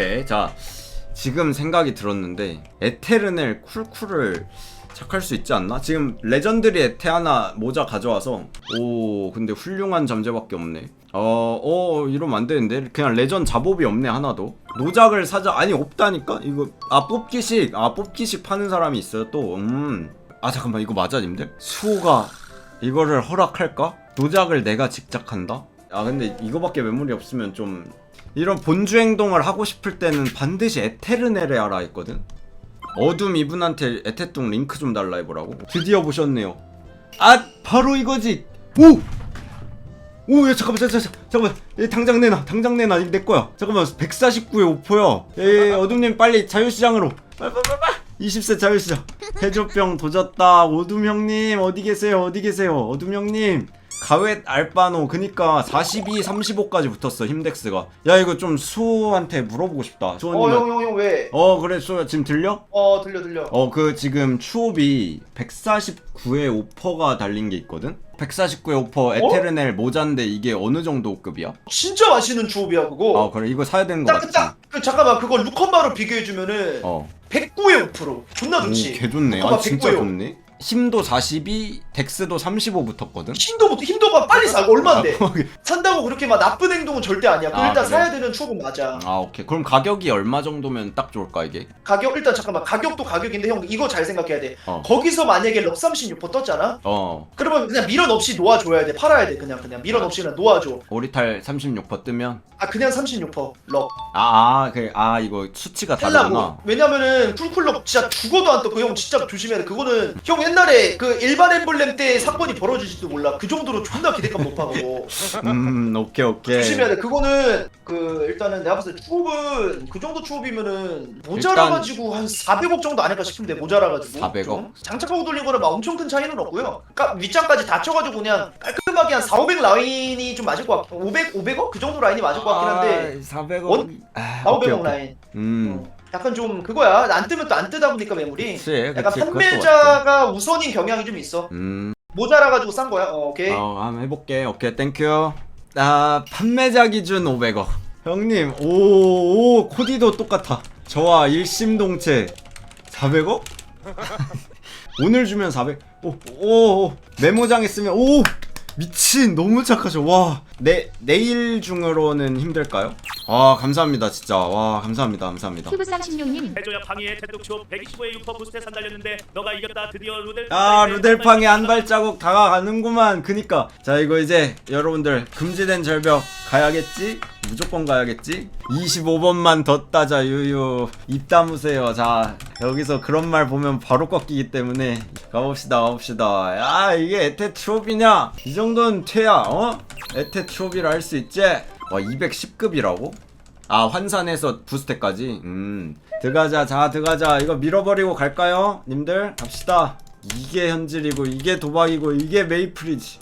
오케이 자 지금 생각이 들었는데 에테르넬 쿨쿨을 착할 수 있지 않나? 지금 레전드리 에테 하나 모자 가져와서 오 근데 훌륭한 잠재밖에 없네. 어, 어 이러면 안 되는데? 그냥 레전 잡업이 없네 하나도. 노작을 사자 아니 없다니까? 이거 아 뽑기식 아 뽑기식 파는 사람이 있어요 또음아 잠깐만 이거 맞아 님들? 수호가 이거를 허락할까? 노작을 내가 직작한다? 아 근데 이거밖에 메모리 없으면 좀 이런 본주 행동을 하고 싶을 때는 반드시 에테르넬에 알아 했거든 어둠 이분한테 에테똥 링크 좀 달라 해보라고 드디어 보셨네요 아 바로 이거지 오! 오, 야, 잠깐만, 잠깐만, 잠깐만, 얘 당장 내놔, 당장 내놔, 이거 내 거야. 잠깐만, 149에 오퍼야. 예, 어둠님 빨리 자유시장으로. 빨리, 빨리, 빨리. 20세 자유시장. 해조병 도졌다. 어둠 형님, 어디 계세요, 어디 계세요, 어둠 형님. 가웨 알바노, 그니까 42, 35까지 붙었어, 힘덱스가. 야, 이거 좀 수호한테 물어보고 싶다. 수호님. 어형형형 왜? 어, 그래, 수호야, 지금 들려? 어 들려 들려. 어, 그 지금 추옵이 149에 오퍼가 달린 게 있거든? 149에 오퍼 에테르넬 모자인데 이게 어느 정도 급이야? 진짜 맛있는 주업이야 그거. 아, 그래. 이거 사야 되는 거 맞지? 딱, 그, 잠깐만 그거 루컨바로 비교해주면은 어. 109에 5% 존나 오, 좋지. 개 좋네. 아, 진짜 109에 좋네. 힘도 42, 덱스도 35 붙었거든? 힘도 힘도가 빨리 사 얼마인데? 아, 산다고 그렇게 막 나쁜 행동은 절대 아니야. 그 아, 일단 그래? 사야 되는 추억은 맞아. 아, 오케이. 그럼 가격이 얼마 정도면 딱 좋을까, 이게? 가격 일단 잠깐만 가격도 가격인데 형 이거 잘 생각해야 돼. 어. 거기서 만약에 럭 36% 떴잖아. 어. 그러면 그냥 미련 없이 놓아줘야 돼. 팔아야 돼 그냥 그냥 미련 없이 그냥 놓아줘. 오리탈 36% 뜨면? 아 그냥 36% 럭. 아, 아, 그래. 아, 이거 수치가 다르구나. 하려고 왜냐면은 쿨쿨럭 진짜 죽어도 안 떠. 그 형 진짜 조심해야 돼. 그거는 형 옛날에 그 일반 엠블렘 때 사건이 벌어질지도 몰라. 그 정도로 존나 기대감 높아 그거. 음, 오케이, 오케이. 조심해야 돼. 그거는 그 일단은 내가 봤을 때 추업은 그 정도 추업이면은 모자라 일단- 가지고 한 400억 정도 아닐까 싶은데 모자라 가지고. 400억? 좀 장착하고 돌린 거는 막 엄청 큰 차이는 없고요. 그러니까 윗장까지 다쳐가지고 그냥 깔끔하게 한 4, 500 라인이 좀 맞을 것 같. 500, 500억 그 정도 라인이 맞을 것 같긴 한데. 400억. 원? 아, 4, 오케이, 500억 오케이. 라인. 음. 약간 좀 그거야. 안 뜨면 또 안 뜨다 보니까 매물이. 그치, 약간 그치. 판매자가 우선인 경향이 좀 있어. 음. 모자라 가지고 싼 거야. 어, 오케이. 어, 한번 해볼게. 오케이, 땡큐. 아, 판매자 기준 500억. 형님, 오, 오, 코디도 똑같아. 저와 일심동체 400억? 오늘 주면 400. 오, 오, 오. 메모장에 쓰면 오, 미친, 너무 착하죠. 와, 내 내일 중으로는 힘들까요? 아, 감사합니다, 진짜. 와, 감사합니다, 감사합니다. 큐브 36님 해줘야 방위에 태독초 125에 6퍼 부스테 산달렸는데 너가 이겼다 드디어 루델 아 루델팡이 한 발자국 다가가는구만 그니까 자 이거 이제 여러분들 금지된 절벽 가야겠지? 무조건 가야겠지? 25번만 더 따자 유유. 입 다무세요. 자 여기서 그런 말 보면 바로 꺾이기 때문에 가봅시다 가봅시다. 야 이게 에테 트롭이냐? 이 정도는 퇴야 어? 에테 트롭이라 할 수 있지? 와 210급이라고? 아 환산해서 부스테까지? 음. 들어가자 자 들어가자. 이거 밀어버리고 갈까요? 님들 갑시다. 이게 현질이고 이게 도박이고 이게 메이플이지.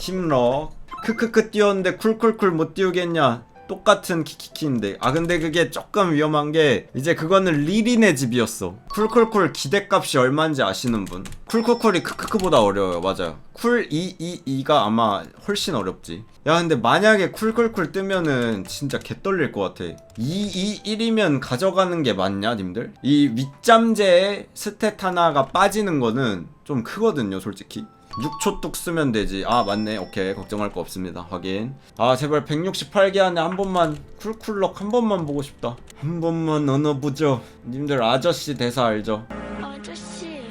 힘러 크크크 띄웠는데 쿨쿨쿨 못 띄우겠냐 똑같은 키키키인데. 아 근데 그게 조금 위험한 게 이제 그거는 리린의 집이었어. 쿨쿨쿨 기대값이 얼마인지 아시는 분? 쿨쿨쿨이 크크크보다 어려워요. 맞아요. 쿨 222가 아마 훨씬 어렵지. 야 근데 만약에 쿨쿨쿨 뜨면은 진짜 개떨릴 것 같아. 221이면 가져가는 게 맞냐 님들? 이 윗잠재에 스탯 하나가 빠지는 거는 좀 크거든요 솔직히 6초 뚝 쓰면 되지. 아 맞네. 오케이. 걱정할 거 없습니다. 확인. 아 제발 168개 안에 한 번만 쿨쿨럭 한 번만 보고 싶다. 한 번만 언어보죠. 님들 아저씨 대사 알죠? 아저씨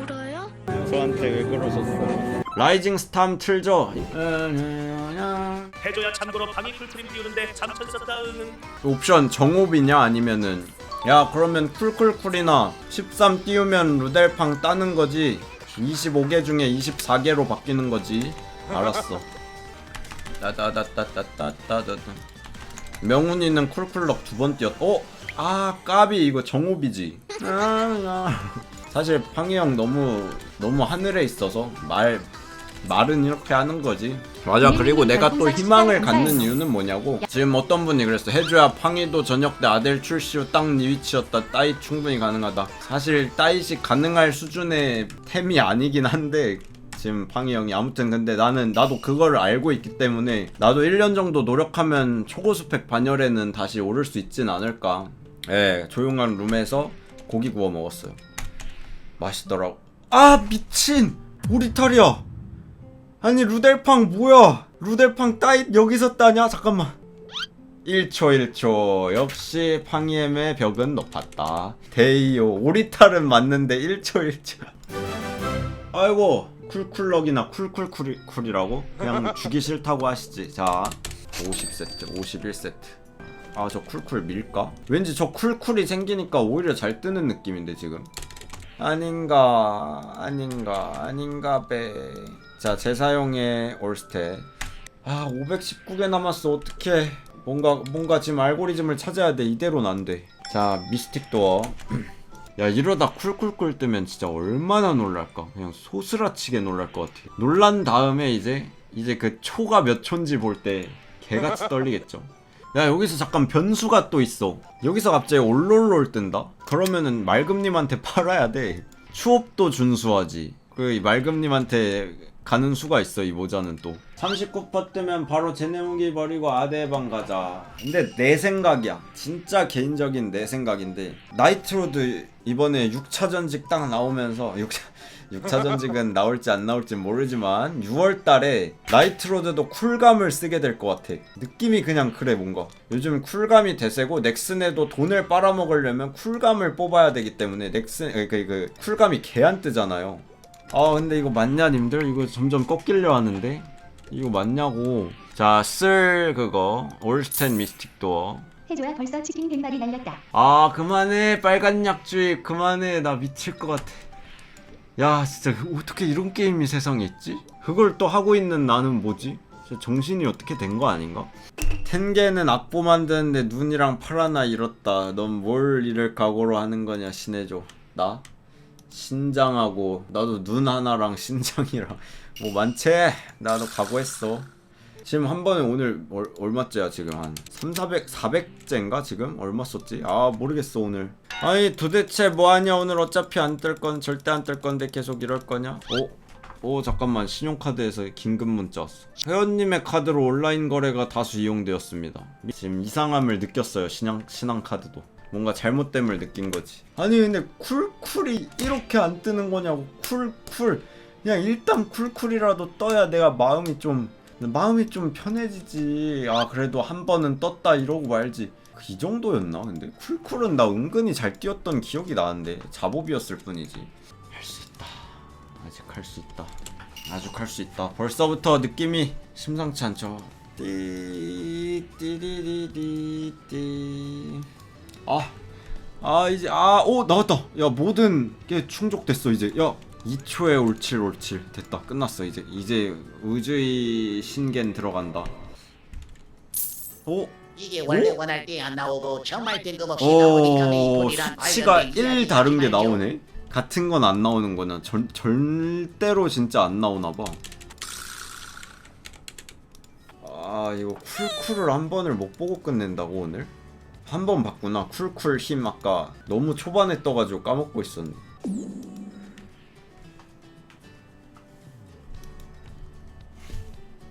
울어요? 저한테 왜 그러셨어 라이징 스탐 틀죠? 해줘야 참고로 방위 풀프림 띄우는데 잠천 썼다 옵션 정옵이냐 아니면은. 야 그러면 쿨쿨쿨이나 13 띄우면 루델팡 따는 거지 25개 중에 24개로 바뀌는 거지. 알았어. 따다다다다다다다 명훈이는 쿨쿨럭 두번 띄었 어? 아 까비. 이거 정옵이지. 아, 아. 사실 팡이 형 너무 너무 하늘에 있어서 말 말은 이렇게 하는 거지. 맞아. 그리고 내가 또 희망을 갖는 이유는 뭐냐고. 지금 어떤 분이 그랬어. 해줘야 팡이도 저녁 때 아델 출시 후 딱 네 위치였다. 따이 충분히 가능하다. 사실 따이식 가능할 수준의 템이 아니긴 한데 지금 팡이 형이 아무튼 근데 나는 나도 그거를 알고 있기 때문에 나도 1년 정도 노력하면 초고 스펙 반열에는 다시 오를 수 있진 않을까 예 조용한 룸에서 고기 구워 먹었어요 맛있더라고 아 미친 오리탈이야 아니 루델팡 뭐야? 루델팡 따잇 여기서 따냐? 잠깐만. 1초 1초. 역시 팡이엠의 벽은 높았다. 데이오 오리탈은 맞는데 1초 1초. 아이고 쿨쿨럭이나 쿨쿨쿨이라고? 그냥 주기 싫다고 하시지. 자 50세트 51세트. 아 저 쿨쿨 밀까? 왠지 저 쿨쿨이 생기니까 오히려 잘 뜨는 느낌인데 지금. 아닌가 아닌가 아닌가 베 자 재사용의 올스탯 아 519개 남았어. 어떡해. 뭔가 뭔가 지금 알고리즘을 찾아야 돼. 이대로는 안돼자 미스틱 도어. 야 이러다 쿨쿨쿨 뜨면 진짜 얼마나 놀랄까? 그냥 소스라치게 놀랄 것 같아. 놀란 다음에 이제 이제 그 초가 몇 초인지 볼 때 개같이 떨리겠죠. 야 여기서 잠깐 변수가 또 있어. 여기서 갑자기 올롤롤 뜬다? 그러면은 말금님한테 팔아야 돼. 추업도 준수하지 그 말금님한테 가는 수가 있어 이 모자는 또 39퍼 뜨면 바로 제네무기 버리고 아데방 가자 근데 내 생각이야 진짜 개인적인 내 생각인데 나이트로드 이번에 6차 전직 딱 나오면서 6차 6차 전직은 나올지 안 나올지 모르지만 6월 달에 나이트로드도 쿨감을 쓰게 될 것 같아. 느낌이 그냥 그래 뭔가. 요즘 쿨감이 대세고 넥슨에도 돈을 빨아먹으려면 쿨감을 뽑아야 되기 때문에 넥슨 그, 그, 그 쿨감이 개 안 뜨잖아요. 아 근데 이거 맞냐 님들? 이거 점점 꺾이려 하는데 이거 맞냐고. 자 쓸 그거 올스텐 미스틱 도어. 해줘야 벌써 치킨 100마리 날렸다. 아 그만해 빨간 약주의 그만해 나 미칠 것 같아 야 진짜 어떻게 이런 게임이 세상에 있지? 그걸 또 하고 있는 나는 뭐지? 정신이 어떻게 된 거 아닌가? 텐게는 악보 만드는데 눈이랑 팔 하나 잃었다 넌 뭘 잃을 각오로 하는 거냐 신해줘 나? 신장하고 나도 눈 하나랑 신장이랑 뭐 많지? 나도 각오했어 지금 한 번에 오늘 얼, 얼마째야 지금 한 3, 400, 400째인가 지금? 얼마 썼지? 아 모르겠어 오늘 아니 도대체 뭐하냐 오늘 어차피 안 뜰 건 절대 안 뜰 건데 계속 이럴 거냐? 오? 오 잠깐만 신용카드에서 긴급 문자 왔어 회원님의 카드로 온라인 거래가 다수 이용되었습니다 지금 이상함을 느꼈어요 신앙, 신앙카드도 뭔가 잘못됨을 느낀 거지. 아니 근데 쿨쿨이 이렇게 안 뜨는 거냐고. 쿨쿨. 그냥 일단 쿨쿨이라도 떠야 내가 마음이 좀 마음이 좀 편해지지. 아 그래도 한 번은 떴다 이러고 말지. 이 정도였나? 근데 쿨쿨은 나 은근히 잘 뛰었던 기억이 나는데 잡업이었을 뿐이지. 할 수 있다. 아직 할 수 있다. 아직 할 수 있다. 벌써부터 느낌이 심상치 않죠. 띠 띠리리리띠 아, 아 이제 아, 오 나왔다. 야 모든 게 충족됐어 이제. 야 2초에 올칠 올칠 됐다. 끝났어 이제. 이제 우주의 신겐 들어간다. 오, 이게 원래 원할 때 안 나오고 정말 뜬금없이 나오니까 오 메이플이란 수치가 발견된 1 이야기가 다른 게 말이죠. 나오네. 같은 건 안 나오는 거냐? 절, 절대로 진짜 안 나오나 봐. 아 이거 쿨쿨을 한 번을 못 보고 끝낸다고 오늘? 한 번 봤구나. 쿨쿨 힘 아까 너무 초반에 떠가지고 까먹고 있었네.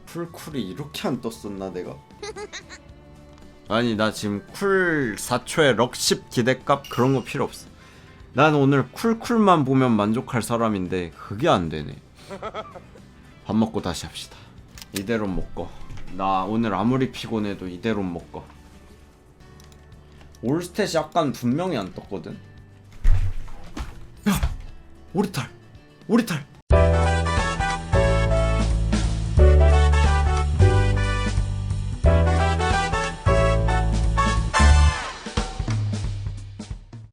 쿨쿨이 이렇게 안 떴었나 내가? 아니 나 지금 쿨 4초에 럭10 기대값 그런 거 필요 없어. 난 오늘 쿨쿨만 보면 만족할 사람인데 그게 안 되네. 밥 먹고 다시 합시다. 이대로 먹고. 나 오늘 아무리 피곤해도 이대로 먹고 올스탯이 약간 분명히 안 떴거든? 야 오리탈. 오리탈